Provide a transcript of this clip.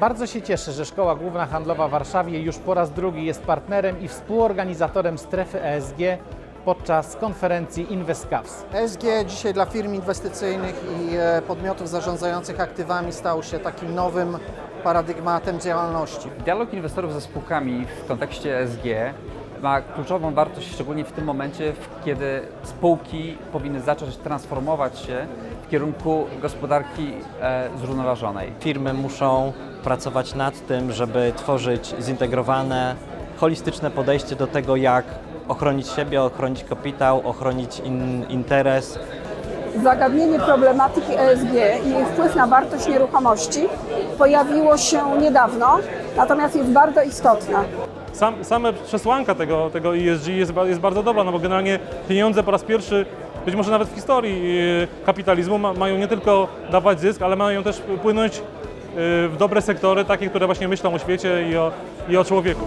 Bardzo się cieszę, że Szkoła Główna Handlowa w Warszawie już po raz drugi jest partnerem i współorganizatorem strefy ESG podczas konferencji InvestCaps. ESG dzisiaj dla firm inwestycyjnych i e, podmiotów zarządzających aktywami stał się takim nowym paradygmatem działalności. Dialog inwestorów ze spółkami w kontekście ESG ma kluczową wartość, szczególnie w tym momencie, kiedy spółki powinny zacząć transformować się w kierunku gospodarki e, zrównoważonej. Firmy muszą pracować nad tym, żeby tworzyć zintegrowane, holistyczne podejście do tego, jak ochronić siebie, ochronić kapitał, ochronić in, interes. Zagadnienie problematyki ESG i jej wpływ na wartość nieruchomości pojawiło się niedawno, natomiast jest bardzo istotne. Sam, same przesłanka tego, tego ESG jest, jest bardzo dobra, no bo generalnie pieniądze po raz pierwszy, być może nawet w historii e, kapitalizmu, ma, mają nie tylko dawać zysk, ale mają też płynąć w dobre sektory, takie, które właśnie myślą o świecie i o, i o człowieku.